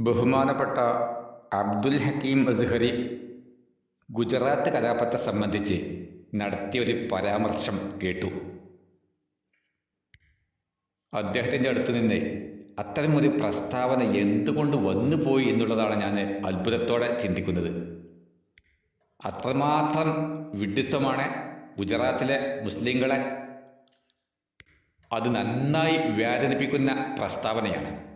ബഹുമാനപ്പെട്ട അബ്ദുൽ ഹക്കീം അസ്ഹരി ഗുജറാത്ത് കലാപത്തെ സംബന്ധിച്ച് നടത്തിയ ഒരു പരാമർശം കേട്ടു. അദ്ദേഹത്തിന്റെ അടുത്ത് നിന്ന് അത്തരമൊരു പ്രസ്താവന എന്തുകൊണ്ട് വന്നുപോയി എന്നുള്ളതാണ് ഞാൻ അത്ഭുതത്തോടെ ചിന്തിക്കുന്നത്. അത്രമാത്രം വിഡിത്തമാണ് ഗുജറാത്തിലെ മുസ്ലിങ്ങളെ അത് നന്നായി വേദനിപ്പിക്കുന്ന പ്രസ്താവനയാണ്.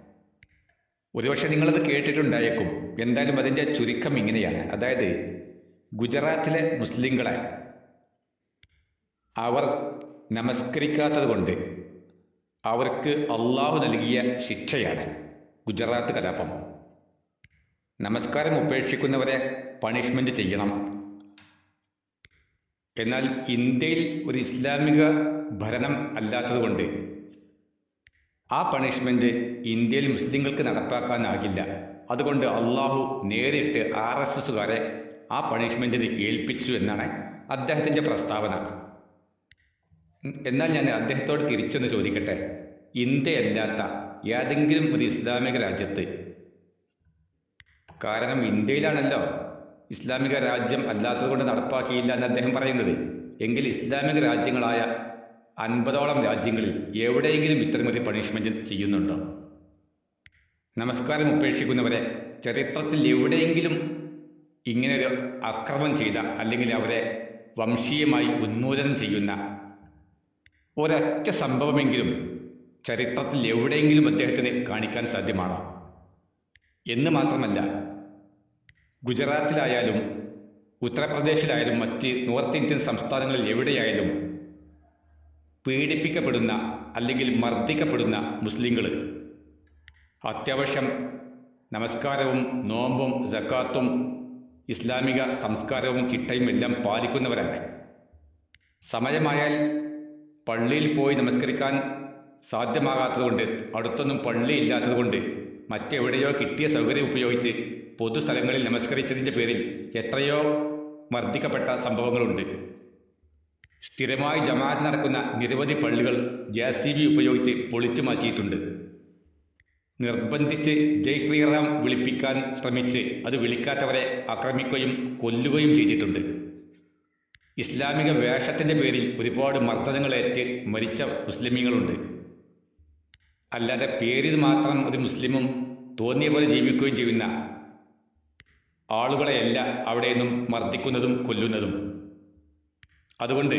ഒരുപക്ഷെ നിങ്ങളത് കേട്ടിട്ടുണ്ടായേക്കും. എന്തായാലും അതിന്റെ ചുരുക്കം ഇങ്ങനെയാണ്. അതായത് ഗുജറാത്തിലെ മുസ്ലിങ്ങളെ അവർ നമസ്കരിക്കാത്തത് കൊണ്ട് അവർക്ക് അള്ളാഹു നൽകിയ ശിക്ഷയാണ് ഗുജറാത്ത് കലാപം. നമസ്കാരം ഉപേക്ഷിക്കുന്നവരെ പണിഷ്മെന്റ് ചെയ്യണം. എന്നാൽ ഇന്ത്യയിൽ ഒരു ഇസ്ലാമിക ഭരണം അല്ലാത്തതുകൊണ്ട് ആ പണിഷ്മെന്റ് ഇന്ത്യയിൽ മുസ്ലിങ്ങൾക്ക് നടപ്പാക്കാനാകില്ല. അതുകൊണ്ട് അള്ളാഹു നേരിട്ട് ആർ എസ് എസുകാരെ ആ പണിഷ്മെന്റിന് ഏൽപ്പിച്ചു എന്നാണ് അദ്ദേഹത്തിന്റെ പ്രസ്താവന. എന്നാൽ ഞാൻ അദ്ദേഹത്തോട് തിരിച്ചൊന്ന് ചോദിക്കട്ടെ? ഇന്ത്യയല്ലാത്ത ഏതെങ്കിലും ഒരു ഇസ്ലാമിക രാജ്യത്ത് കാരണം ഇന്ത്യയിലാണല്ലോ ഇസ്ലാമിക രാജ്യം അല്ലാത്തതുകൊണ്ട് നടപ്പാക്കിയില്ല എന്ന് അദ്ദേഹം പറയുന്നത്. എങ്കിൽ ഇസ്ലാമിക രാജ്യങ്ങളായ അൻപതോളം രാജ്യങ്ങളിൽ എവിടെയെങ്കിലും ഇത്തരമൊരു പണിഷ്മെന്റ് ചെയ്യുന്നുണ്ടോ? നമസ്കാരം ഉപേക്ഷിക്കുന്നവരെ ചരിത്രത്തിൽ എവിടെയെങ്കിലും ഇങ്ങനൊരു അക്രമം ചെയ്ത അല്ലെങ്കിൽ അവരെ വംശീയമായി ഉന്മൂലനം ചെയ്യുന്ന ഒരൊറ്റ സംഭവമെങ്കിലും ചരിത്രത്തിൽ എവിടെയെങ്കിലും അദ്ദേഹത്തിന് കാണിക്കാൻ സാധ്യമാണോ? എന്ന് മാത്രമല്ല ഗുജറാത്തിലായാലും ഉത്തർപ്രദേശിലായാലും മറ്റ് നോർത്ത് ഇന്ത്യൻ സംസ്ഥാനങ്ങളിൽ എവിടെയായാലും പീഡിപ്പിക്കപ്പെടുന്ന അല്ലെങ്കിൽ മർദ്ദിക്കപ്പെടുന്ന മുസ്ലിങ്ങൾ അത്യാവശ്യം നമസ്കാരവും നോമ്പും ജക്കാത്തും ഇസ്ലാമിക സംസ്കാരവും ചിട്ടയും എല്ലാം പാലിക്കുന്നവരാണ്. സമയമായാൽ പള്ളിയിൽ പോയി നമസ്കരിക്കാൻ സാധ്യമാകാത്തതുകൊണ്ട് അടുത്തൊന്നും പള്ളി ഇല്ലാത്തതുകൊണ്ട് മറ്റെവിടെയോ കിട്ടിയ സൗകര്യം ഉപയോഗിച്ച് പൊതുസ്ഥലങ്ങളിൽ നമസ്കരിച്ചതിന്റെ പേരിൽ എത്രയോ മർദ്ദിക്കപ്പെട്ട സംഭവങ്ങളുണ്ട്. സ്ഥിരമായി ജമാഅത്ത് നടക്കുന്ന നിരവധി പള്ളികൾ ജെ സി ബി ഉപയോഗിച്ച് പൊളിച്ചു മാറ്റിയിട്ടുണ്ട്. നിർബന്ധിച്ച് ജയ് ശ്രീറാം വിളിപ്പിക്കാൻ ശ്രമിച്ച് അത് വിളിക്കാത്തവരെ ആക്രമിക്കുകയും കൊല്ലുകയും ചെയ്തിട്ടുണ്ട്. ഇസ്ലാമിക വേഷത്തിന്റെ പേരിൽ ഒരുപാട് മർദ്ദനങ്ങളേറ്റ് മരിച്ച മുസ്ലിമീങ്ങളുണ്ട്. അല്ലാതെ പേരിൽ മാത്രം ഒരു മുസ്ലിമും തോന്നിയ പോലെ ജീവിക്കുകയും ചെയ്യുന്ന ആളുകളെയല്ല അവിടെ നിന്നും മർദ്ദിക്കുന്നതും കൊല്ലുന്നതും. അതുകൊണ്ട്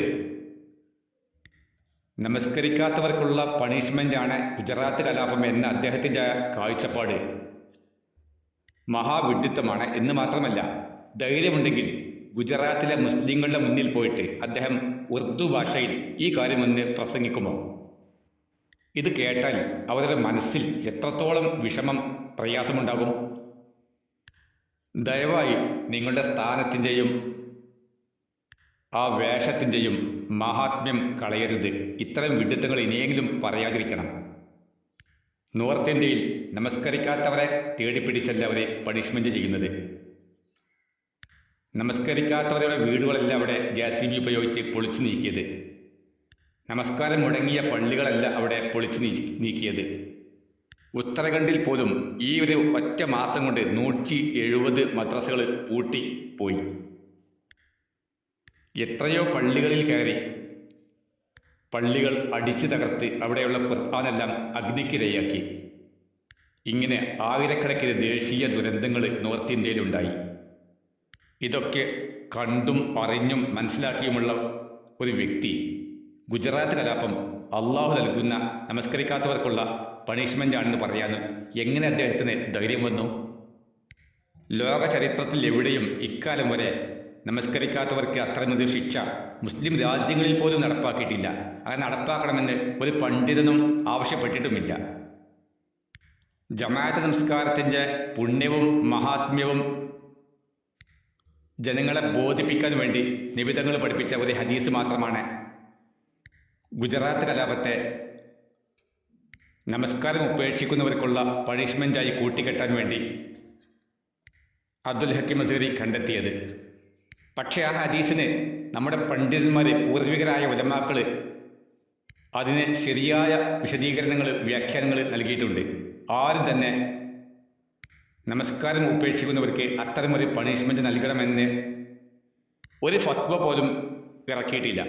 നമസ്കരിക്കാത്തവർക്കുള്ള പണിഷ്മെന്റാണ് ഗുജറാത്ത് കലാപം എന്ന അദ്ദേഹത്തിന്റെ കാഴ്ചപ്പാട്. മഹാവിഡിത്തമാണ് എന്ന് മാത്രമല്ല ധൈര്യമുണ്ടെങ്കിൽ ഗുജറാത്തിലെ മുസ്ലിങ്ങളുടെ മുന്നിൽ പോയിട്ട് അദ്ദേഹം ഉറുദു ഭാഷയിൽ ഈ കാര്യം ഒന്ന് പ്രസംഗിക്കുമോ? ഇത് കേട്ടാൽ അവരുടെ മനസ്സിൽ എത്രത്തോളം വിഷമം പ്രയാസമുണ്ടാകും? ദയവായി നിങ്ങളുടെ സ്ഥാനത്തിന്റെയും ആ വേഷത്തിന്റെയും മഹാത്മ്യം കളയരുത്. ഇത്തരം വിഡിത്തങ്ങൾ ഇനിയെങ്കിലും പറയാതിരിക്കണം. നോർത്ത് ഇന്ത്യയിൽ നമസ്കരിക്കാത്തവരെ തേടിപ്പിടിച്ചല്ല അവരെ പണിഷ്മെന്റ് ചെയ്യുന്നത്. നമസ്കരിക്കാത്തവരുടെ വീടുകളല്ല അവിടെ ജെ സി ബി ഉപയോഗിച്ച് പൊളിച്ചു നീക്കിയത്. നമസ്കാരം മുടങ്ങിയ പള്ളികളല്ല അവിടെ പൊളിച്ചു നീക്കിയത്. ഉത്തരാഖണ്ഡിൽ പോലും ഈ ഒരു ഒറ്റ മാസം കൊണ്ട് നൂറ്റി എഴുപത് മദ്രസകൾ പൂട്ടി പോയി. എത്രയോ പള്ളികളിൽ കയറി പള്ളികൾ അടിച്ചു തകർത്ത് അവിടെയുള്ള ഖുർആാനെല്ലാം അഗ്നിക്കിരയാക്കി. ഇങ്ങനെ ആയിരക്കണക്കിന് ദേശീയ ദുരന്തങ്ങൾ നോർത്ത് ഇന്ത്യയിലുണ്ടായി. ഇതൊക്കെ കണ്ടും അറിഞ്ഞും മനസ്സിലാക്കിയുമുള്ള ഒരു വ്യക്തി ഗുജറാത്ത് കലാപം അള്ളാഹു നൽകുന്ന നമസ്കരിക്കാത്തവർക്കുള്ള പണിഷ്മെന്റ് ആണെന്ന് പറയാനും എങ്ങനെ അദ്ദേഹത്തിന് ധൈര്യം വന്നു? ലോക ചരിത്രത്തിൽ എവിടെയും ഇക്കാലം വരെ നമസ്കരിക്കാത്തവർക്ക് അത്രമൊരു ശിക്ഷ. മുസ്ലിം രാജ്യങ്ങളിൽ പോലും നടപ്പാക്കിയിട്ടില്ല. അങ്ങനെ നടപ്പാക്കണമെന്ന് ഒരു പണ്ഡിതനും ആവശ്യപ്പെട്ടിട്ടുമില്ല. ജമാഅത്ത് നമസ്കാരത്തിന്റെ പുണ്യവും മഹാത്മ്യവും ജനങ്ങളെ ബോധിപ്പിക്കാൻ വേണ്ടി നിബിധങ്ങൾ പഠിപ്പിച്ച ഒരു ഹദീസ് മാത്രമാണ്. ഗുജറാത്ത് കലാപത്തെ നമസ്കാരം ഉപേക്ഷിക്കുന്നവർക്കുള്ള പണിഷ്മെന്റായി കൂട്ടിക്കെട്ടാൻ വേണ്ടി അബ്ദുൽ ഹക്കീം അസീറി കണ്ടെത്തിയത്. പക്ഷേ ആ ഹദീസിന് നമ്മുടെ പണ്ഡിതന്മാരെ പൂർവികരായ ഉലമാക്കൾ അതിന് ശരിയായ വിശദീകരണങ്ങൾ വ്യാഖ്യാനങ്ങൾ നൽകിയിട്ടുണ്ട്. ആരും തന്നെ നമസ്കാരം ഉപേക്ഷിക്കുന്നവർക്ക് അത്തരമൊരു പണിഷ്മെന്റ് നൽകണമെന്ന് ഒരു ഫത്വ പോലും ഇറക്കിയിട്ടില്ല.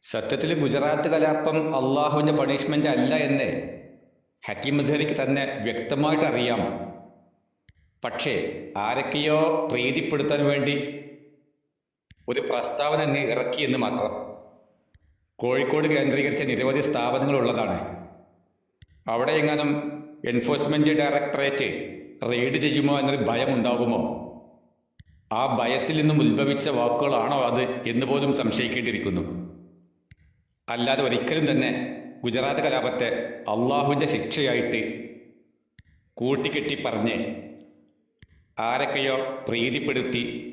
സത്യത്തിൽ ഗുജറാത്ത് കലാപം അള്ളാഹുവിന്റെ പണിഷ്മെന്റ് അല്ല എന്ന് ഹക്കീം മസഹരിക്ക് തന്നെ വ്യക്തമായിട്ട് അറിയാം. പക്ഷേ ആരൊക്കെയോ പ്രീതിപ്പെടുത്താൻ വേണ്ടി ഒരു പ്രസ്താവന അങ്ങ് ഇറക്കിയെന്ന് മാത്രം. കോഴിക്കോട് കേന്ദ്രീകരിച്ച നിരവധി സ്ഥാപനങ്ങളുള്ളതാണ് അവിടെ എങ്ങാനും എൻഫോഴ്സ്മെന്റ് ഡയറക്ടറേറ്റ് റെയ്ഡ് ചെയ്യുമോ എന്നൊരു ഭയം ഉണ്ടാകുമോ? ആ ഭയത്തിൽ നിന്നും ഉത്ഭവിച്ച വാക്കുകളാണോ അത് എന്ന് പോലും സംശയിക്കേണ്ടിയിരിക്കുന്നു. അല്ലാതെ ഒരിക്കലും തന്നെ ഗുജറാത്ത് കലാപത്തെ അള്ളാഹുവിന്റെ ശിക്ഷയായിട്ട് കൂട്ടിക്കെട്ടി പറഞ്ഞ് ആരൊക്കെയോ പ്രീതിപ്പെടുത്തി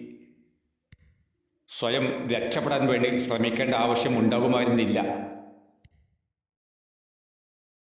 സ്വയം രക്ഷപ്പെടാൻ വേണ്ടി ശ്രമിക്കേണ്ട ആവശ്യം ഉണ്ടാകുമായിരുന്നില്ല.